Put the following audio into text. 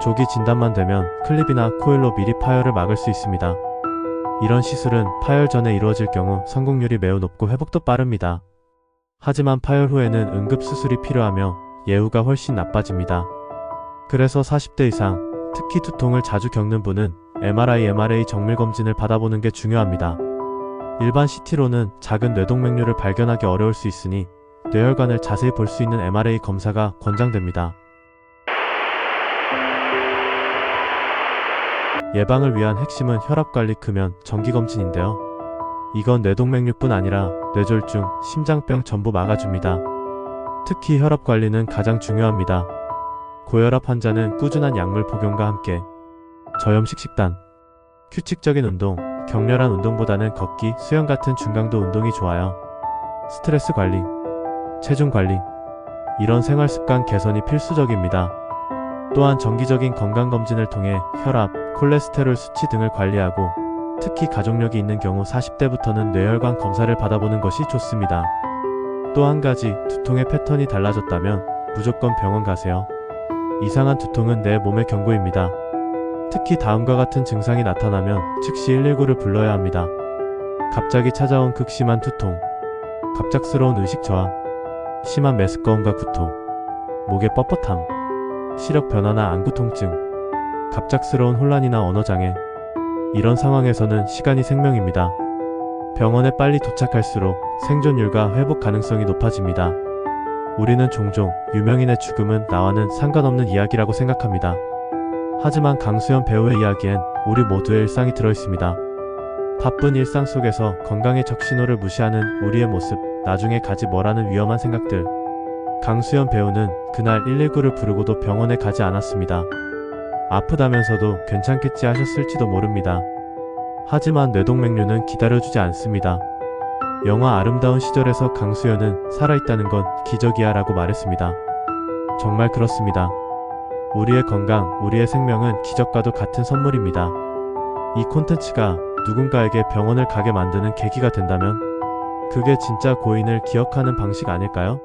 조기 진단만 되면 클립이나 코일로 미리 파열을 막을 수 있습니다. 이런 시술은 파열 전에 이루어질 경우 성공률이 매우 높고 회복도 빠릅니다. 하지만 파열 후에는 응급 수술이 필요하며 예후가 훨씬 나빠집니다. 그래서 40대 이상, 특히 두통을 자주 겪는 분은 MRI, MRA 정밀 검진을 받아보는 게 중요합니다. 일반 CT로는 작은 뇌동맥류를 발견하기 어려울 수 있으니 뇌혈관을 자세히 볼 수 있는 MRA 검사가 권장됩니다. 예방을 위한 핵심은 혈압관리 금연 정기검진인데요. 이건 뇌동맥류뿐 아니라 뇌졸중, 심장병 전부 막아줍니다. 특히 혈압관리는 가장 중요합니다. 고혈압 환자는 꾸준한 약물 복용과 함께 저염식 식단, 규칙적인 운동, 격렬한 운동보다는 걷기, 수영 같은 중강도 운동이 좋아요. 스트레스 관리, 체중 관리, 이런 생활 습관 개선이 필수적입니다. 또한 정기적인 건강검진을 통해 혈압, 콜레스테롤 수치 등을 관리하고 특히 가족력이 있는 경우 40대부터는 뇌혈관 검사를 받아보는 것이 좋습니다. 또 한 가지 두통의 패턴이 달라졌다면 무조건 병원 가세요. 이상한 두통은 내 몸의 경고입니다. 특히 다음과 같은 증상이 나타나면 즉시 119를 불러야 합니다. 갑자기 찾아온 극심한 두통, 갑작스러운 의식 저하, 심한 메스꺼움과 구토, 목의 뻣뻣함, 시력 변화나 안구 통증, 갑작스러운 혼란이나 언어장애. 이런 상황에서는 시간이 생명입니다. 병원에 빨리 도착할수록 생존율과 회복 가능성이 높아집니다. 우리는 종종 유명인의 죽음은 나와는 상관없는 이야기라고 생각합니다. 하지만 강수현 배우의 이야기엔 우리 모두의 일상이 들어있습니다. 바쁜 일상 속에서 건강의 적신호를 무시하는 우리의 모습, 나중에 가지 뭐라는 위험한 생각들. 강수현 배우는 그날 119를 부르고도 병원에 가지 않았습니다. 아프다면서도 괜찮겠지 하셨을지도 모릅니다. 하지만 뇌동맥류는 기다려주지 않습니다. 영화 아름다운 시절에서 강수현은 살아있다는 건 기적이야 라고 말했습니다. 정말 그렇습니다. 우리의 건강, 우리의 생명은 기적과도 같은 선물입니다. 이 콘텐츠가 누군가에게 병원을 가게 만드는 계기가 된다면 그게 진짜 고인을 기억하는 방식 아닐까요?